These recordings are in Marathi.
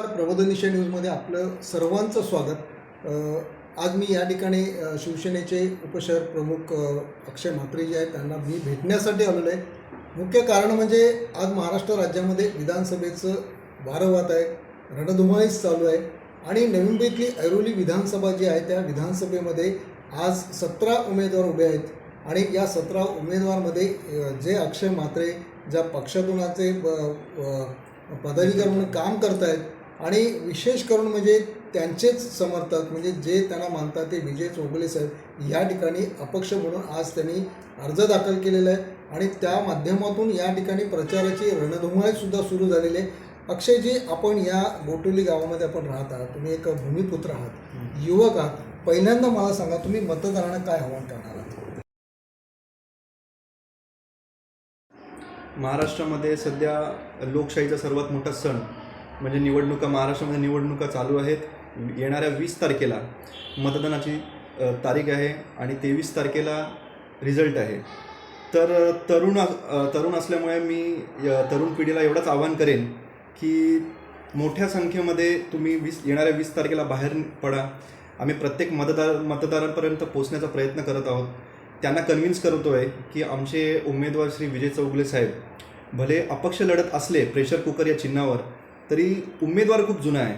नमस्कार प्रबोधनिशा न्यूजमध्ये आपलं सर्वांचं स्वागत. आज मी या ठिकाणी शिवसेनेचे उपशहर प्रमुख अक्षय म्हात्रे जे आहेत त्यांना मी भेटण्यासाठी आलेलो आहे. मुख्य कारण म्हणजे आज महाराष्ट्र राज्यामध्ये विधानसभेचं वारंवात आहे रणधुमाळीच चालू आहे आणि नवी मुंबईतली ऐरोली विधानसभा जी आहे त्या विधानसभेमध्ये आज सतरा उमेदवार उभे आहेत आणि या सतरा उमेदवारमध्ये जे अक्षय म्हात्रे ज्या पक्षातून आज ब- पदाधिकारी म्हणून काम करत आहेत आणि विशेष करून म्हणजे त्यांचेच समर्थक म्हणजे जे त्यांना मानतात ते विजय चौगुले साहेब या ठिकाणी अपक्ष म्हणून आज त्यांनी अर्ज दाखल केलेला आहे. आणि त्या माध्यमातून या ठिकाणी प्रचाराची रणधुमाळीसुद्धा सुरू झालेली आहे. अक्षयजी आपण या गोटोली गावामध्ये आपण राहत आहात. तुम्ही एक भूमिपुत्र आहात. युवक आहात. पहिल्यांदा मला सांगा तुम्ही मतदारांना काय आव्हान करणार आहात? महाराष्ट्रामध्ये सध्या लोकशाहीचा सर्वात मोठा सण म्हणजे निवडणुका महाराष्ट्रामध्ये निवडणुका चालू आहेत. येणाऱ्या वीस तारखेला मतदानाची तारीख आहे आणि तेवीस तारखेला रिझल्ट आहे. तर तरुण तरुण असल्यामुळे मी य- तरुण पिढीला एवढंच आवाहन करेन की मोठ्या संख्येमध्ये तुम्ही वीस येणाऱ्या वीस तारखेला बाहेर पडा. आम्ही प्रत्येक मतदार मतदारांपर्यंत पोहोचण्याचा प्रयत्न करत आहोत. त्यांना कन्व्हिन्स करतो आहे की आमचे उमेदवार श्री विजय चौगुले साहेब भले अपक्ष लढत असले प्रेशर कुकर या चिन्हावर तरी उमेदवार खूप जुना आहे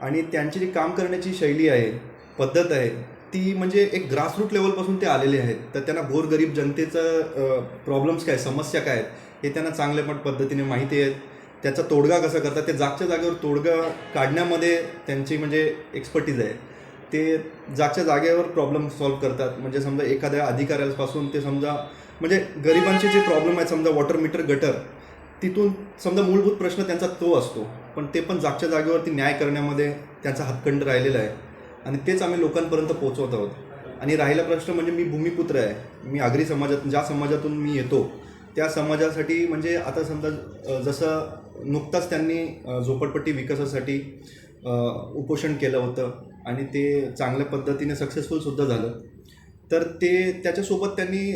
आणि त्यांची जी काम करण्याची शैली आहे पद्धत आहे ती म्हणजे एक ग्रासरूट लेवलपासून ते आलेले आहेत तर त्यांना गोरगरीब जनतेचं प्रॉब्लेम्स काय समस्या काय आहेत हे त्यांना चांगल्या पण पद्धतीने माहिती आहेत. त्याचा तोडगा कसा करतात ते जागच्या जागेवर तोडगा काढण्यामध्ये त्यांची म्हणजे एक्सपर्टीज आहे. ते जागच्या जागेवर प्रॉब्लेम सॉल्व्ह करतात. म्हणजे समजा एखाद्या अधिकाऱ्यापासून ते समजा म्हणजे गरिबांचे जे प्रॉब्लेम आहेत समजा वॉटर मीटर गटर तिथून समजा मूलभूत प्रश्न त्यांचा तो असतो. पण ते पण जागच्या जागेवरती न्याय करण्यामध्ये त्यांचा हक्कंड राहिलेला आहे. आणि तेच आम्ही लोकांपर्यंत पोहोचवत आहोत. आणि राहिला प्रश्न म्हणजे मी भूमिपुत्र आहे. मी आगरी समाजात ज्या समाजातून मी येतो त्या समाजासाठी म्हणजे आता समजा जसं नुकताच त्यांनी झोपडपट्टी विकासासाठी उपोषण केलं होतं आणि ते चांगल्या पद्धतीने सक्सेसफुलसुद्धा झालं. तर ते त्याच्यासोबत त्यांनी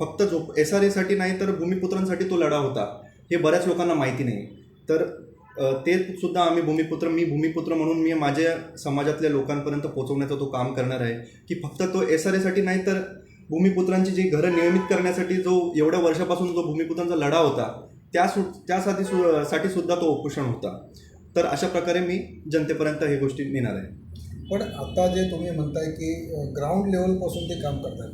फक्त झोप एस आर एसाठी नाही तर भूमिपुत्रांसाठी तो लढा होता. हे बऱ्याच लोकांना माहिती नाही. तर ते सुद्धा आम्ही भूमिपुत्र मी भूमिपुत्र म्हणून मी माझ्या समाजातल्या लोकांपर्यंत पोहोचवण्याचा तो काम करणार आहे. की फक्त तो एस आर एसाठी नाही तर भूमिपुत्रांची जी घरं नियमित करण्यासाठी जो एवढ्या वर्षापासून जो भूमिपुत्रांचा लढा होता त्या सु त्यासाठी सु साठी सुद्धा तो उपोषण होता. तर अशा प्रकारे मी जनतेपर्यंत हे गोष्टी नेणार आहे. पण आता जे तुम्ही म्हणताय की ग्राउंड लेवलपासून ते काम करतात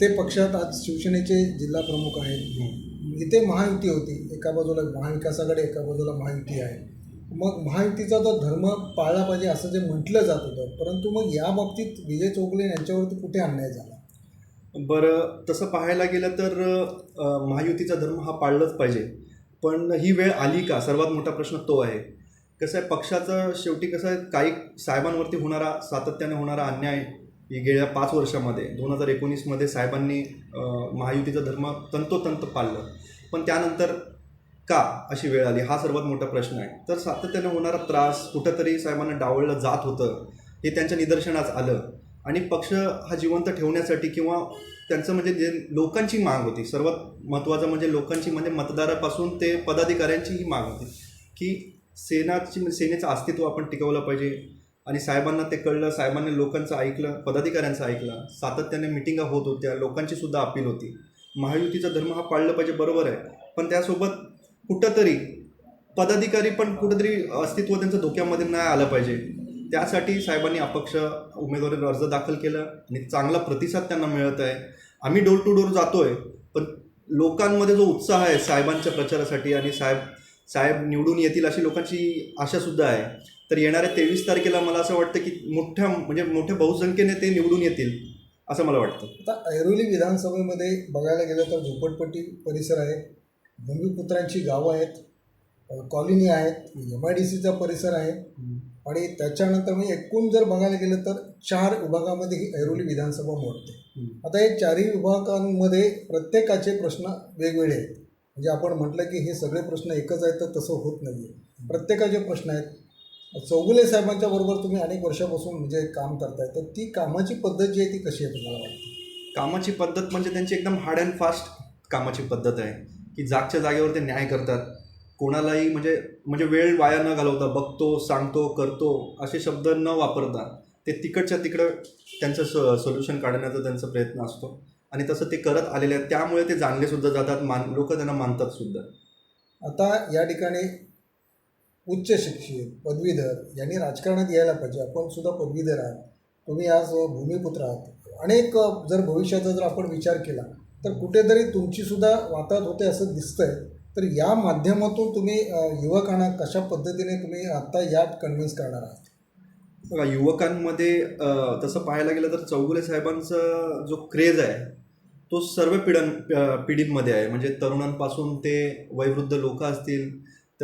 ते पक्षात आज शिवसेनेचे जिल्हा प्रमुख आहेत. इथे महायुती होती. एका बाजूला महाविकासाकडे एका बाजूला महायुती आहे. मग महायुतीचा तो धर्म पाळला पाहिजे असं जे म्हटलं जात होतं परंतु मग या बाबतीत विजय चौगुले यांच्यावरती कुठे अन्याय झाला? बरं तसं पाहायला गेलं तर महायुतीचा धर्म हा पाळलाच पाहिजे. पण ही वेळ आली का? सर्वात मोठा प्रश्न तो आहे. कसं आहे पक्षाचं शेवटी कसं आहे काही साहेबांवरती होणारा सातत्याने होणारा अन्याय की गेल्या पाच वर्षामध्ये दोन हजार एकोणीसमध्ये साहेबांनी महायुतीचा धर्म तंतोतंत पाळलं. पण त्यानंतर का अशी वेळ आली? हा सर्वात मोठा प्रश्न आहे. तर सातत्याने होणारा त्रास कुठंतरी साहेबांना डावळलं जात होतं हे त्यांच्या निदर्शनास आलं. आणि पक्ष हा जिवंत ठेवण्यासाठी किंवा त्यांचं म्हणजे जे लोकांची माग होती सर्वात महत्त्वाचं म्हणजे लोकांची म्हणजे मतदारापासून ते पदाधिकाऱ्यांची ही माग होती की सेनाची सेनेचं अस्तित्व आपण टिकवलं पाहिजे. आणि साहेबांना ते कळलं साहेबांनी लोकांचं ऐकलं पदाधिकाऱ्यांचं ऐकलं सातत्याने मिटिंगा होत होत्या लोकांची सुद्धा अपील होती. महायुतीचा धर्म हा पाळला पाहिजे बरोबर आहे. पण त्यासोबत कुठंतरी पदाधिकारी पण कुठंतरी अस्तित्व त्यांचं धोक्यामध्ये नाही आलं पाहिजे. त्यासाठी साहेबांनी अपक्ष उमेदवारी अर्ज दाखल केला आणि चांगला प्रतिसाद त्यांना मिळत आहे. आम्ही डोर टू डोर जातोय पण लोकांमध्ये जो उत्साह आहे साहेबांच्या प्रचारासाठी आणि साहेब साहेब निवडून येतील अशी लोकांची आशासुद्धा आहे. तर येणाऱ्या तेवीस तारखेला मला असं वाटतं की मोठ्या म्हणजे मोठ्या बहुसंख्येने ते निवडून येतील असं मला वाटतं. आता ऐरोली विधानसभेमध्ये बघायला गेलं तर झोपडपट्टी परिसर आहे भूमिपुत्रांची गावं आहेत कॉलनी आहेत एम आय डी सीचा परिसर आहे. आणि त्याच्यानंतर म्हणजे एकूण जर बघायला गेलं तर चार विभागामध्ये ही ऐरोली विधानसभा मोडते. आता हे चारही विभागांमध्ये प्रत्येकाचे प्रश्न वेगवेगळे आहेत. म्हणजे आपण म्हटलं की हे सगळे प्रश्न एकच आहेत तर तसं होत नाही आहे प्रत्येकाचे प्रश्न आहेत. चौगुले साहेबांच्या बरोबर तुम्ही अनेक वर्षापासून म्हणजे काम करताय. तर ती कामाची पद्धत जी आहे ती कशी आहे तुम्हाला वाटते? कामाची पद्धत म्हणजे त्यांची एकदम हार्ड अँड फास्ट कामाची पद्धत आहे. की जागच्या जागेवर ते न्याय करतात. कोणालाही म्हणजे म्हणजे वेळ वाया न घालवता बघतो सांगतो करतो असे शब्द न वापरता ते तिकडच्या तिकडं त्यांचं स सोल्युशन काढण्याचा त्यांचा प्रयत्न असतो. आणि तसं ते करत आलेले आहेत. त्यामुळे ते जाणले सुद्धा जातात. मान लोक त्यांना मानतात सुद्धा. आता या ठिकाणी उच्च शिक्षित पदवीधर यांनी राजकारणात यायला पाहिजे. आपण सुद्धा पदवीधर आहात. तुम्ही आज भूमिपुत्र आहात. अनेक जर भविष्याचा जर आपण विचार केला तर कुठेतरी तुमचीसुद्धा सुद्धा होते असं दिसतंय. तर या माध्यमातून तुम्ही युवकांना कशा पद्धतीने तुम्ही आत्ता यात कन्व्हिन्स करणार आहात? बघा युवकांमध्ये तसं पाहायला गेलं तर चौगुले साहेबांचा जो क्रेज आहे तो सर्व पिढ्यां पिढींमध्ये आहे. म्हणजे तरुणांपासून ते वयवृद्ध लोक असतील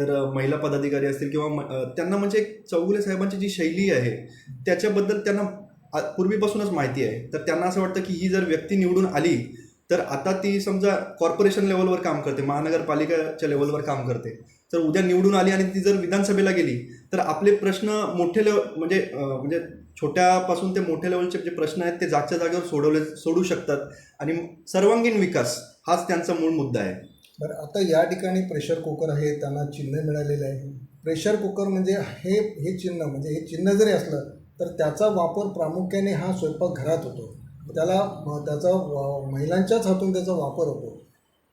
तर महिला पदाधिकारी असतील किंवा म- त्यांना म्हणजे एक चौगुले साहेबांची जी शैली आहे त्याच्याबद्दल त्यांना पूर्वीपासूनच माहिती आहे. तर त्यांना असं वाटतं की ही जर व्यक्ती निवडून आली तर आता ती समजा कॉर्पोरेशन लेवलवर काम करते महानगरपालिकेच्या लेवलवर काम करते. तर उद्या निवडून आली आणि ती जर विधानसभेला गेली तर आपले प्रश्न मोठे लेवल म्हणजे म्हणजे छोट्यापासून ते मोठ्या लेवलचे जे प्रश्न आहेत ते जागच्या जागेवर सोडवले सोडू शकतात. आणि सर्वांगीण विकास हाच त्यांचा मूळ मुद्दा आहे. बरं आता या ठिकाणी प्रेशर कुकर आहे त्यांना चिन्ह मिळालेलं आहे. प्रेशर कुकर म्हणजे हे हे चिन्ह म्हणजे हे चिन्ह जरी असलं तर त्याचा वापर प्रामुख्याने हा स्वयंपाकघरात होतो. त्याला त्याचा महिलांच्याच हातून त्याचा वापर होतो.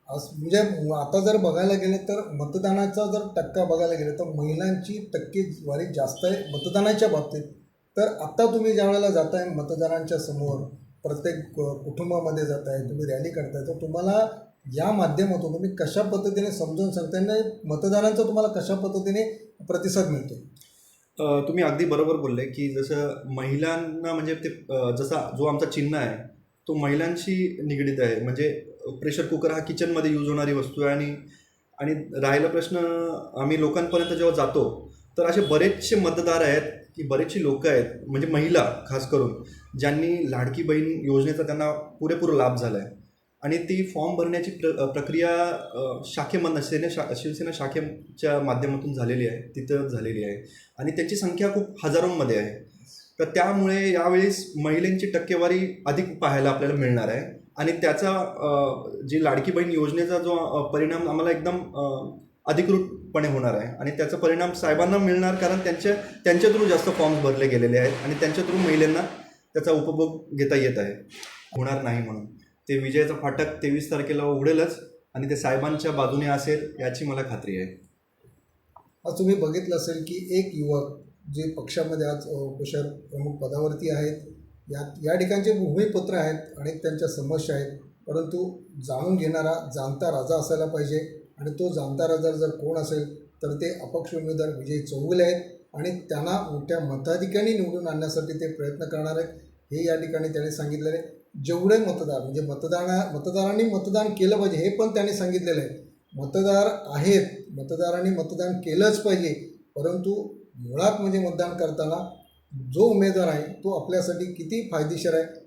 असं म्हणजे आता जर बघायला गेलं तर मतदानाचा जर टक्का बघायला गेलं तर महिलांची टक्केवारी जास्त आहे मतदानाच्या बाबतीत. तर आत्ता तुम्ही ज्या वेळेला जाताय मतदारांच्या समोर प्रत्येक कुटुंबामध्ये जाताय तुम्ही रॅली करताय तर तुम्हाला या माध्यमातून तुम्ही कशा पद्धतीने समजून सांगता आणि मतदारांचा तुम्हाला कशा पद्धतीने प्रतिसाद मिळतो? तुम्ही अगदी बरोबर बोलले की जसं महिलांना म्हणजे ते जसा जो आमचा चिन्ह आहे तो महिलांशी निगडीत आहे. म्हणजे प्रेशर कुकर हा किचनमध्ये यूज होणारी वस्तू आहे आणि आणि राहिला प्रश्न आम्ही लोकांपर्यंत जेव्हा जातो तर असे बरेचसे मतदार आहेत की बरेचशी लोक आहेत म्हणजे महिला खास करून ज्यांनी लाडकी बहीण योजनेचा त्यांना पुरेपूर लाभ झाला आहे आणि ती फॉर्म भरण्याची प्र प्रक्रिया शाखेमधनं सेने शा शिवसेना शाखेच्या माध्यमातून झालेली आहे तिथं झालेली आहे. आणि त्याची संख्या खूप हजारोंमध्ये आहे. तर त्यामुळे यावेळेस महिलांची टक्केवारी अधिक पाहायला आपल्याला मिळणार आहे. आणि त्याचा जी लाडकी बहीण योजनेचा जो परिणाम आम्हाला एकदम अधिकृतपणे होणार आहे. आणि त्याचा परिणाम साहेबांना मिळणार कारण त्यांच्या त्यांच्या थ्रू जास्त फॉर्म्स भरले गेलेले आहेत. आणि त्यांच्या थ्रू महिलांना त्याचा उपभोग घेता येत आहे. होणार नाही म्हणून. ते विजयाचं फाटक तेवीस तारखेला उघडेलच आणि ते साहेबांच्या बाजूने असेल याची मला खात्री आहे. आज तुम्ही बघितलं असेल की एक युवक जे पक्षामध्ये आज अ, उपशहर प्रमुख पदावरती आहेत या या ठिकाणचे भूमिपुत्र आहेत अनेक त्यांच्या समस्या आहेत परंतु जाणून घेणारा जाणता राजा असायला पाहिजे आणि तो जाणता राजा जर कोण असेल तर ते अपक्ष उमेदवार विजय चौगुले आहेत आणि त्यांना मोठ्या मताधिकांनी निवडून आणण्यासाठी ते प्रयत्न करणार आहेत. हे या ठिकाणी त्यांनी सांगितलेलं. आहे जेवढे मतदार म्हणजे मतदाना मतदारांनी मतदान केलं पाहिजे हे पण त्यांनी सांगितलेलं आहे. मतदार आहेत मतदारांनी मतदान केलंच पाहिजे. परंतु मुळात म्हणजे मतदान करताना जो उमेदवार आहे तो आपल्यासाठी किती फायदेशीर आहे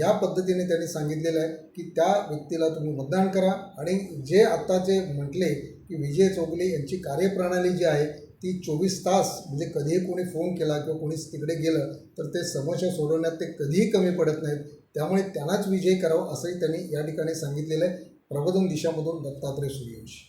या पद्धतीने त्यांनी सांगितलेलं आहे की त्या व्यक्तीला तुम्ही मतदान करा. आणि जे आत्ताचे म्हटले की विजय चौगले यांची कार्यप्रणाली जी आहे ती चोवीस तास म्हणजे कधीही कोणी फोन केला किंवा कोणी तिकडे गेलं तर ते समस्या सोडवण्यात ते कधीही कमी पडत नाहीत. त्यामुळे त्यांनाच विजय करावा असंही त्यांनी या ठिकाणी सांगितलेलं आहे. प्रबोधन दिशामधून दत्तात्रय सूर्यवंशी.